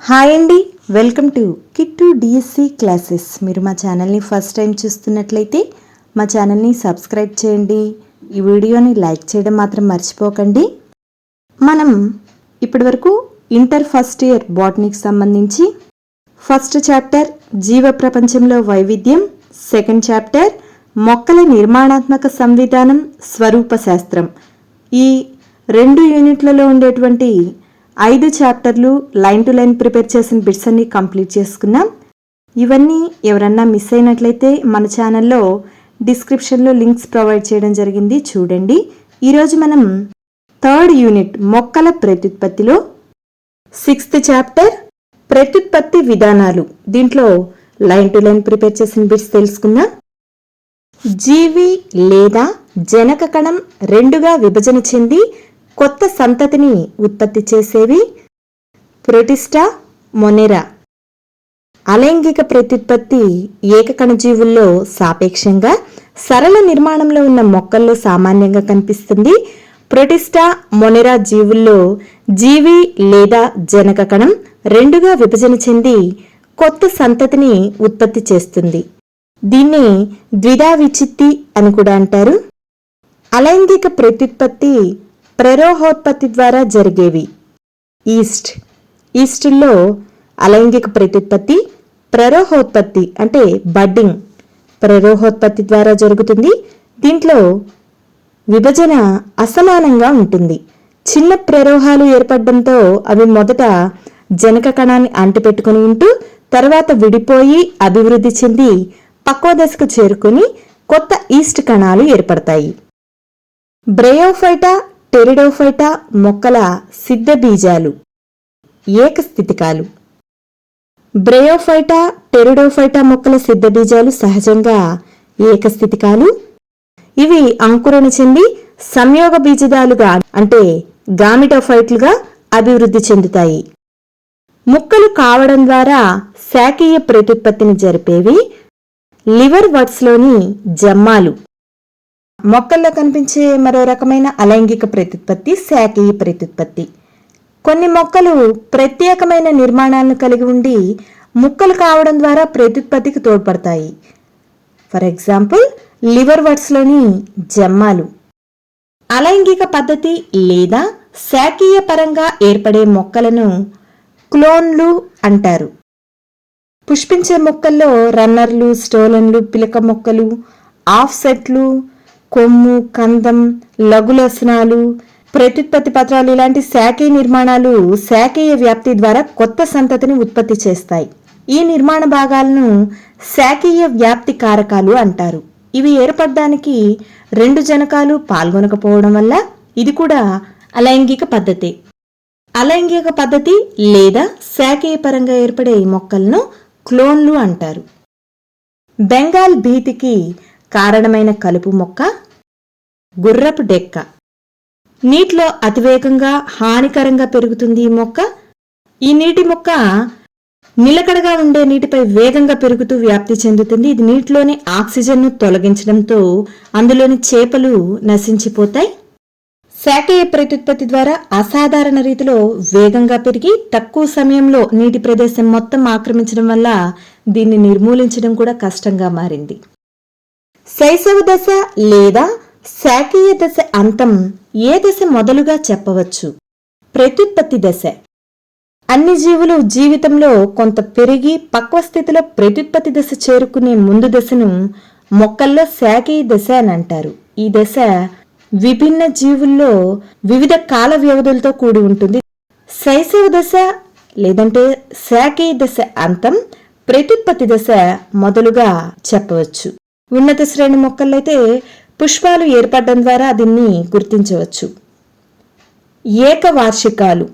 Hi అండి. Welcome to Kittu DSC classes. మీరు మా ఛానల్ని ఫస్ట్ టైం చూస్తున్నట్లయితే మా ఛానల్ని సబ్స్క్రైబ్ చేయండి. ఈ వీడియోని లైక్ చేయడం మాత్రం మర్చిపోకండి. మనం ఇప్పటివరకు ఇంటర్ ఫస్ట్ ఇయర్ బాటనీకి సంబంధించి ఫస్ట్ చాప్టర్ జీవ ప్రపంచంలో వైవిధ్యం సెకండ్ చాప్టర్ మొక్కల నిర్మాణాత్మక సంవిధానం స్వరూప శాస్త్రం ఈ రెండు యూనిట్లలో ఉండేటువంటి ఐదు చాప్టర్లు లైన్ టు లైన్ ప్రిపేర్ చేసిన బిట్స్ అన్ని కంప్లీట్ చేసుకున్నాం. ఇవన్నీ ఎవరన్నా మిస్ అయినట్లయితే మన ఛానల్లో డిస్క్రిప్షన్లో లింక్స్ ప్రొవైడ్ చేయడం జరిగింది. చూడండి. ఈరోజు మనం థర్డ్ యూనిట్ మొక్కల ప్రత్యుత్పత్తిలో సిక్స్త్ చాప్టర్ ప్రత్యుత్పత్తి విధానాలు. దీంట్లో లైన్ టు లైన్ ప్రిపేర్ చేసిన బిట్స్ తెలుసుకుందాం. జీవి లేదా జనక కణం రెండుగా విభజన చెంది కొత్త సంతతిని ఉత్పత్తి చేసేవి ప్రొటిస్టా మొనెరా. అలైంగిక ప్రత్యుత్పత్తి ఏకకణజీవుల్లో సాపేక్షంగా సరళ నిర్మాణంలో ఉన్న మొక్కల్లో సామాన్యంగా కనిపిస్తుంది. ప్రొటిస్టా మొనెరా జీవుల్లో జీవి లేదా జనక కణం రెండుగా విభజన చెంది కొత్త సంతతిని ఉత్పత్తి చేస్తుంది. దీన్ని ద్విధా విచిత్తి అని కూడా అంటారు. అలైంగిక ప్రత్యుత్పత్తి ప్రరోహోత్పత్తి ద్వారా జరిగేవి. ఈస్ట్. ఈస్టుల్లో అలైంగిక ప్రత్యుత్పత్తి ప్రరోహోత్పత్తి అంటే బడ్డింగ్. ప్రరోహోత్పత్తి ద్వారా జరుగుతుంది. దీంట్లో విభజన అసమానంగా ఉంటుంది. చిన్న ప్రరోహాలు ఏర్పడడంతో అవి మొదట జనక కణాన్ని అంటిపెట్టుకుని ఉంటూ తర్వాత విడిపోయి అభివృద్ధి చెంది పక్వ దశకు చేరుకుని కొత్త ఈస్ట్ కణాలు ఏర్పడతాయి. బ్రయోఫైటా టెరిడోఫైటా మొక్కల సిద్ధబీజాలు ఏకస్థితికాలు. బ్రయోఫైటా టెరిడోఫైటా మొక్కల సిద్ధబీజాలు సహజంగా ఏకస్థితికాలు. ఇవి అంకురణ చెంది సంయోగ బీజదాలుగా అంటే గామిటోఫైట్లుగా అభివృద్ధి చెందుతాయి. ముక్కలు కావడం ద్వారా శాఖీయ ప్రత్యుత్పత్తిని జరిపేవి లివర్ వర్డ్స్లోని జమ్మాలు. మొక్కల్లో కనిపించే మరో రకమైన అలైంగిక ప్రత్యుత్పత్తి శాఖీయ ప్రత్యుత్పత్తి. కొన్ని మొక్కలు ప్రత్యేకమైన నిర్మాణాలను కలిగి ఉండి ముక్కలు కావడం ద్వారా ప్రత్యుత్పత్తికి తోడ్పడతాయి. ఫర్ ఎగ్జాంపుల్ లివర్ వర్డ్స్లోని జమ్మాలు. అలైంగిక పద్ధతి లేదా శాఖీయ పరంగా ఏర్పడే మొక్కలను క్లోన్లు అంటారు. పుష్పించే మొక్కల్లో రన్నర్లు స్టోలన్లు పిలక మొక్కలు ఆఫ్సెట్లు కొమ్ము కందం లఘులసనాలు ప్రత్యుత్పత్తి పత్రాలు ఇలాంటి శాఖీయ నిర్మాణాలు శాఖీయ వ్యాప్తి ద్వారా కొత్త సంతతిని ఉత్పత్తి చేస్తాయి. ఈ నిర్మాణ భాగాలను శాఖీయ వ్యాప్తి కారకాలు అంటారు. ఇవి ఏర్పడడానికి రెండు జనకాలు పాల్గొనకపోవడం వల్ల ఇది కూడా అలైంగిక పద్ధతి. అలైంగిక పద్ధతి లేదా శాఖీయ పరంగా ఏర్పడే మొక్కలను క్లోన్లు అంటారు. బెంగాల్ భీతికి కారణమైన కలుపు మొక్క గుర్రపు డెక్క. నీటిలో అతివేగంగా హానికరంగా పెరుగుతుంది ఈ మొక్క. ఈ నీటి మొక్క నిలకడగా ఉండే నీటిపై వేగంగా పెరుగుతూ వ్యాప్తి చెందుతుంది. ఇది నీటిలోని ఆక్సిజన్ను తొలగించడంతో అందులోని చేపలు నశించిపోతాయి. శాఖీయ ప్రత్యుత్పత్తి ద్వారా అసాధారణ రీతిలో వేగంగా పెరిగి తక్కువ సమయంలో నీటి ప్రదేశం మొత్తం ఆక్రమించడం వల్ల దీన్ని నిర్మూలించడం కూడా కష్టంగా మారింది. శైశవ దశ లేదా శాఖీయ దశ అంతం ఏ దశ మొదలుగా చెప్పవచ్చు? ప్రత్యుత్పత్తి దశ. అన్ని జీవులు జీవితంలో కొంత పెరిగి పక్వ స్థితిలో ప్రత్యుత్పత్తి దశ చేరుకునే ముందు దశను మొక్కల్లో శాఖీయ దశ అని అంటారు. ఈ దశ విభిన్న జీవుల్లో వివిధ కాల వ్యవధులతో కూడి ఉంటుంది. శైశవ దశ లేదంటే శాఖీయ దశ అంతం ప్రత్యుత్పత్తి దశ మొదలుగా చెప్పవచ్చు. ఉన్నత శ్రేణి మొక్కలైతే పుష్పాలు ఏర్పడడం ద్వారా దీన్ని గుర్తించవచ్చు. ఏకవార్షికాలు.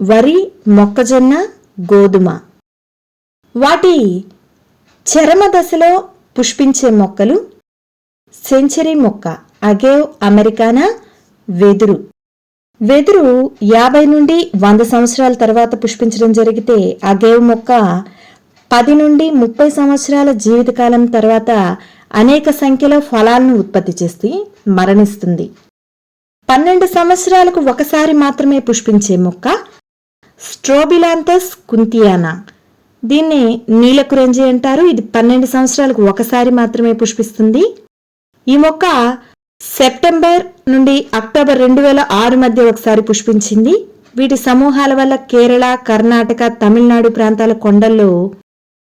వరి మొక్కజొన్న గోధుమ. వాటి చరమ దశలో పుష్పించే మొక్కలు సెంచరీ మొక్క అగేవ్ అమెరికానా వెదురు. వెదురు యాభై నుండి వంద సంవత్సరాల తర్వాత పుష్పించడం జరిగితే అగేవ్ మొక్క పది నుండి ముప్పై సంవత్సరాల జీవితకాలం తర్వాత అనేక సంఖ్యలో ఫలాలను ఉత్పత్తి చేసి మరణిస్తుంది. పన్నెండు సంవత్సరాలకు ఒకసారి మాత్రమే పుష్పించే మొక్క స్ట్రోబిలాంతస్ కుంతియానా. దీన్ని నీలకురంజి అంటారు. ఇది పన్నెండు సంవత్సరాలకు ఒకసారి మాత్రమే పుష్పిస్తుంది. ఈ మొక్క సెప్టెంబర్ నుండి అక్టోబర్ రెండు వేల ఆరు మధ్య ఒకసారి పుష్పించింది. వీటి సమూహాల వల్ల కేరళ కర్ణాటక తమిళనాడు ప్రాంతాల కొండల్లో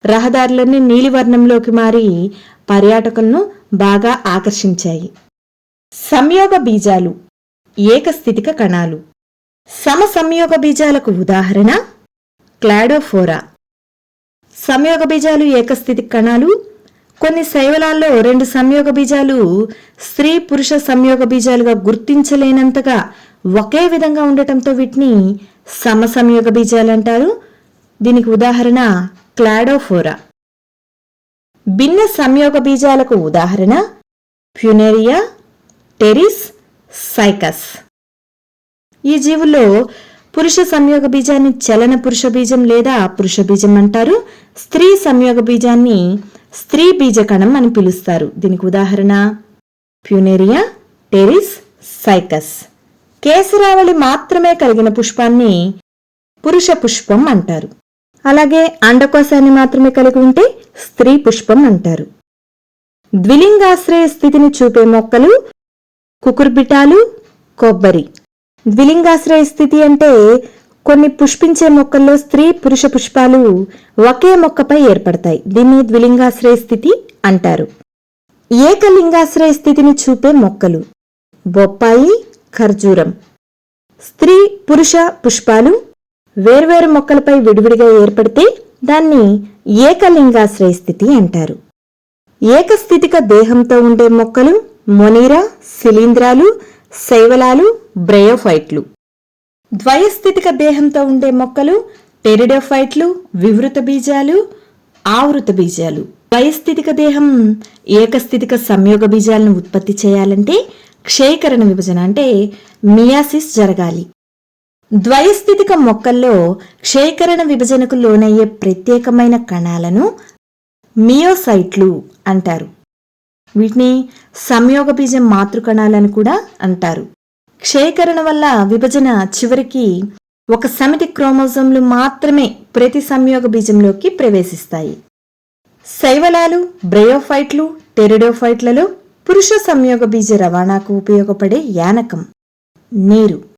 రహదారులన్నీ నీలివర్ణంలోకి మారి పర్యాటకులను బాగా ఆకర్షించాయి. సంయోగ బీజాలు ఏకస్థితిక కణాలు. సమ సంయోగ బీజాలకు ఉదాహరణ క్లాడోఫోరా. సంయోగ బీజాలు ఏకస్థితి కణాలు. కొన్ని శైవలాల్లో రెండు సంయోగ బీజాలు స్త్రీ పురుష సంయోగ బీజాలుగా గుర్తించలేనంతగా ఒకే విధంగా ఉండటంతో వీటిని సమసంయోగ బీజాలు అంటారు. దీనికి ఉదాహరణ క్లాడోఫోరా. భిన్న సంయోగ బీజాలకు ఉదాహరణ ఫ్యునేరియా టెరిస్ సైకస్. ఈ జీవుల్లో పురుష సంయోగ బీజాన్ని చలన పురుష బీజం లేదా పురుష బీజం అంటారు. స్త్రీ సంయోగ బీజాన్ని స్త్రీ బీజకణం అని పిలుస్తారు. దీనికి ఉదాహరణ ప్యునేరియా టెరిస్ సైకస్. కేసరావళి మాత్రమే కలిగిన పుష్పాన్ని పురుష పుష్పం అంటారు. అలాగే అండకోశాన్ని మాత్రమే కలిగి ఉంటే స్త్రీ పుష్పం అంటారు. ద్విలింగాశ్రయ స్థితిని చూపే మొక్కలు కుకుర్బిటాలు కొబ్బరి. ద్విలింగాశ్రయ స్థితి అంటే కొన్ని పుష్పించే మొక్కల్లో స్త్రీ పురుష పుష్పాలు ఒకే మొక్కపై ఏర్పడతాయి. దీన్ని ద్విలింగాశ్రయ స్థితి అంటారు. ఏకలింగాశ్రయ స్థితిని చూపే మొక్కలు బొప్పాయి ఖర్జూరం. స్త్రీ పురుష పుష్పాలు వేర్వేరు మొక్కలపై విడివిడిగా ఏర్పడితే దాన్ని ఏకలింగాశ్రయ స్థితి అంటారు. ఏకస్థితిక దేహంతో ఉండే మొక్కలు మొనీరా శిలీంధ్రాలు శైవలాలు బ్రయోఫైట్లు. ద్వయస్థితిక దేహంతో ఉండే మొక్కలు టెరిడోఫైట్లు వివృత బీజాలు ఆవృత బీజాలు. ద్వయస్థితిక దేహం ఏకస్థితిక సంయోగ బీజాలను ఉత్పత్తి చేయాలంటే క్షయకరణ విభజన అంటే మియాసిస్ జరగాలి. ద్వయస్థితిక మొక్కల్లో క్షయకరణ విభజనకు లోనయ్యే ప్రత్యేకమైన కణాలను మియోసైట్లు అంటారు. వీటిని సంయోగ బీజం మాతృకణాలను కూడా అంటారు. క్షయకరణ వల్ల విభజన చివరికి ఒక సమితి క్రోమోజోమ్లు మాత్రమే ప్రతి సంయోగ బీజంలోకి ప్రవేశిస్తాయి. శైవలాలు బ్రయోఫైట్లు టెరిడోఫైట్లలో పురుష సంయోగ బీజ రవాణాకు ఉపయోగపడే యానకం. నీరు.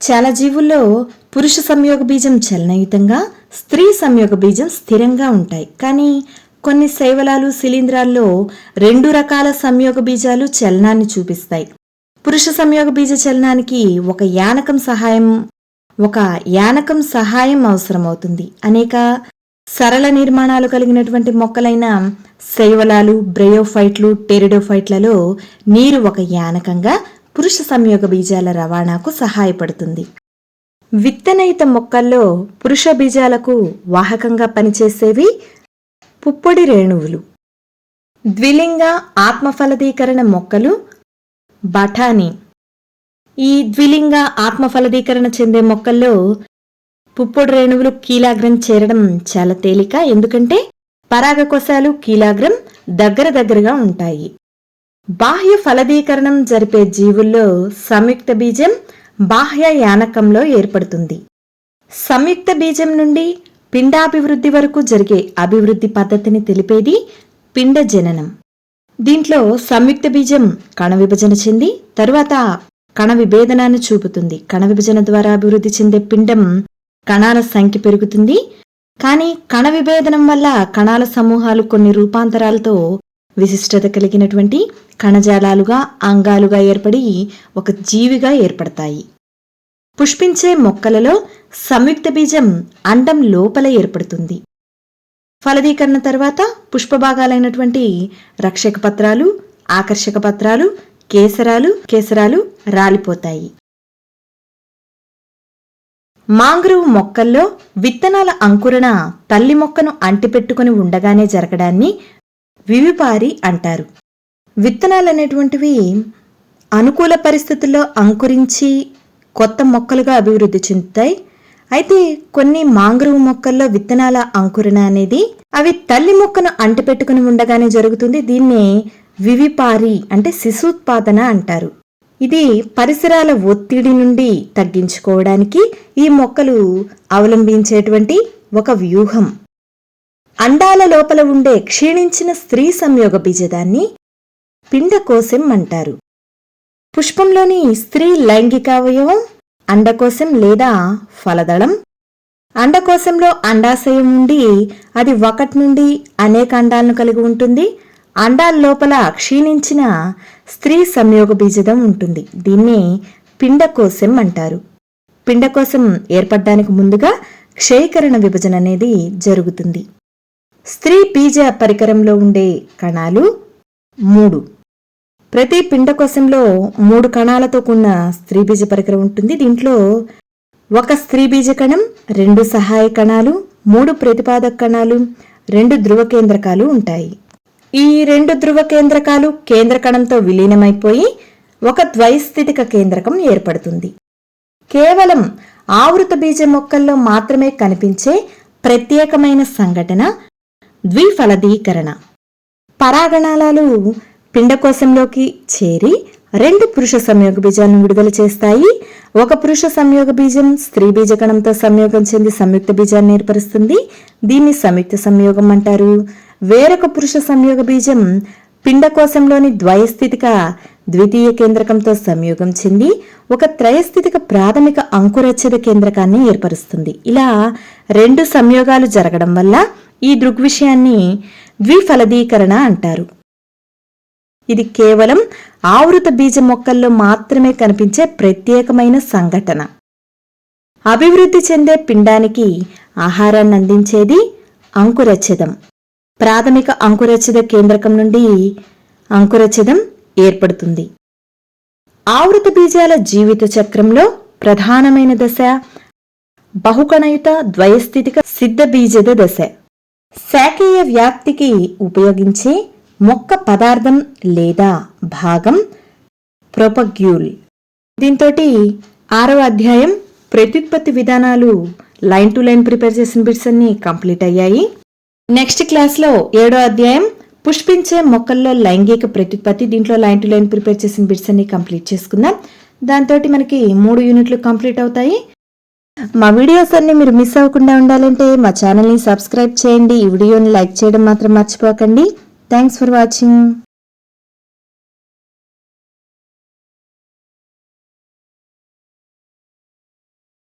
చాలా జీవుల్లో పురుష సంయోగ బీజం చలనయుతంగా స్త్రీ సంయోగ బీజం స్థిరంగా ఉంటాయి. కానీ కొన్ని శైవలాలు శిలీంధ్రాల్లో రెండు రకాల సంయోగ బీజాలు చలనాన్ని చూపిస్తాయి. పురుష సంయోగ బీజ చలనానికి ఒక యానకం సహాయం ఒక యానకం సహాయం అవసరమవుతుంది. అనేక సరళ నిర్మాణాలు కలిగినటువంటి మొక్కలైన శైవలాలు బ్రయోఫైట్లు టెరిడోఫైట్లలో నీరు ఒక యానకంగా పురుష సంయోగ బీజాల రవాణాకు సహాయపడుతుంది. విత్తనయిత మొక్కల్లో పురుష బీజాలకు వాహకంగా పనిచేసేవి పుప్పొడి రేణువులు. ద్విలింగ ఆత్మఫలదీకరణ మొక్కలు బఠానీ. ఈ ద్విలింగ ఆత్మఫలదీకరణ చెందే మొక్కల్లో పుప్పొడి రేణువులు కీలాగ్రం చేరడం చాలా తేలిక ఎందుకంటే పరాగకోశాలు కీలాగ్రం దగ్గర దగ్గరగా ఉంటాయి. బాహ్య ఫలదీకరణం జరిపే జీవుల్లో సంయుక్త బీజం బాహ్య యానకంలో ఏర్పడుతుంది. సంయుక్త బీజం నుండి పిండాభివృద్ధి వరకు జరిగే అభివృద్ధి పద్ధతిని తెలిపేది పిండ జననం దీంట్లో సంయుక్త బీజం కణ విభజన చెంది తరువాత కణ విభేదనాన్ని చూపుతుంది. కణ విభజన ద్వారా అభివృద్ధి చెందే పిండం కణాల సంఖ్య పెరుగుతుంది. కానీ కణ విభేదనం వల్ల కణాల సమూహాలు కొన్ని రూపాంతరాలతో విశిష్టత కలిగినటువంటి కణజాలాలుగా అంగాలుగా ఏర్పడి ఒక జీవిగా ఏర్పడతాయి. పుష్పించే మొక్కలలో సంయుక్త బీజం అండం లోపల ఏర్పడుతుంది. ఫలదీకరణ తర్వాత పుష్పభాగాలైనటువంటి రక్షక పత్రాలు ఆకర్షక పత్రాలు కేసరాలు కేసరాలు రాలిపోతాయి. మాంగ్రూవ్ మొక్కల్లో విత్తనాల అంకురణ తల్లి మొక్కను అంటిపెట్టుకుని ఉండగానే జరగడాన్ని వివిపారి అంటారు. విత్తనాలు అనేటువంటివి అనుకూల పరిస్థితుల్లో అంకురించి కొత్త మొక్కలుగా అభివృద్ధి చెందుతాయి. అయితే కొన్ని మాంగ్రూవ్ మొక్కల్లో విత్తనాల అంకురణ అనేది అవి తల్లి మొక్కను అంటిపెట్టుకుని ఉండగానే జరుగుతుంది. దీన్ని వివిపారి అంటే శిశుత్పాదన అంటారు. ఇది పరిసరాల ఒత్తిడి నుండి తగ్గించుకోవడానికి ఈ మొక్కలు అవలంబించేటువంటి ఒక వ్యూహం. అండాల లోపల ఉండే క్షీణించిన స్త్రీ సంయోగ బీజదాన్ని పిండకోశం అంటారు. పుష్పంలోని స్త్రీ లైంగికావయవం అండకోశం లేదా ఫలదళం. అండకోశంలో అండాశయం ఉండి అది ఒకటి నుండి అనేక అండాలను కలిగి ఉంటుంది. అండాల లోపల క్షీణించిన స్త్రీ సంయోగ బీజదం ఉంటుంది. దీన్ని పిండకోశం అంటారు. పిండకోశం ఏర్పడడానికి ముందుగా క్షయీకరణ విభజన అనేది జరుగుతుంది. స్త్రీ బీజ పరికరంలో ఉండే కణాలు మూడు. ప్రతి పిండకోశంలో మూడు కణాలతో కూడిన స్త్రీ బీజ పరికరం ఉంటుంది. దీంట్లో ఒక స్త్రీ బీజ కణం రెండు సహాయ కణాలు మూడు ప్రతిపాదక కణాలు రెండు ధ్రువ కేంద్రకాలు ఉంటాయి. ఈ రెండు ధ్రువ కేంద్రకాలు కేంద్ర కణంతో విలీనమైపోయి ఒక ద్వైస్థితిక కేంద్రకం ఏర్పడుతుంది. కేవలం ఆవృత బీజ మొక్కల్లో మాత్రమే కనిపించే ప్రత్యేకమైన సంఘటన ద్విఫలదీకరణ. పరాగణాలాలు పిండకోశంలోకి చేరి రెండు పురుష సంయోగ బీజాలను విడుదల చేస్తాయి. ఒక పురుష సంయోగ బీజం స్త్రీ బీజకణంతో సంయోగం చెంది సంయుక్త బీజాన్ని ఏర్పరుస్తుంది. దీన్ని సంయుక్త సంయోగం అంటారు. వేరొక పురుష సంయోగ బీజం పిండకోశంలోని ద్వయస్థితిక ద్వితీయ కేంద్రకంతో సంయోగం చెంది ఒక త్రయస్థితిక ప్రాథమిక అంకురచ్చద కేంద్రకాన్ని ఏర్పరుస్తుంది. ఇలా రెండు సంయోగాలు జరగడం వల్ల ఈ దృగ్విషయాన్ని ద్విఫలదీకరణ అంటారు. ఇది కేవలం ఆవృత బీజ మొక్కల్లో మాత్రమే కనిపించే ప్రత్యేకమైన సంఘటన. అభివృద్ధి చెందే పిండానికి ఆహారాన్ని అందించేది అంకురచ్ఛేదం. ప్రాథమిక అంకురచ్ఛేద కేంద్రకం నుండి అంకురచ్ఛేదం ఏర్పడుతుంది. ఆవృత బీజాల జీవిత చక్రంలో ప్రధానమైన దశ బహుకణయుత ద్వయస్థితిక సిద్ధ బీజద దశ. శాఖీయ వ్యాప్తికి ఉపయోగించే మొక్క పదార్థం లేదా భాగం ప్రొపగ్యూల్. దీంతో ఆరవ అధ్యాయం ప్రత్యుత్పత్తి విధానాలు లైన్ టు లైన్ ప్రిపేర్ చేసిన బిట్స్ అన్ని కంప్లీట్ అయ్యాయి. నెక్స్ట్ క్లాస్లో ఏడో అధ్యాయం పుష్పించే మొక్కల్లో లైంగిక ప్రత్యుత్పత్తి దీంట్లో లైన్ టు లైన్ ప్రిపేర్ చేసిన బిట్స్ అన్ని కంప్లీట్ చేసుకుందాం. దాంతో మనకి మూడు యూనిట్లు కంప్లీట్ అవుతాయి. మా వీడియోస్ అన్ని మీరు మిస్ అవ్వకుండా ఉండాలంటే మా ఛానల్ని సబ్స్క్రైబ్ చేయండి. ఈ వీడియోని లైక్ చేయడం మాత్రం మర్చిపోకండి. Thanks for watching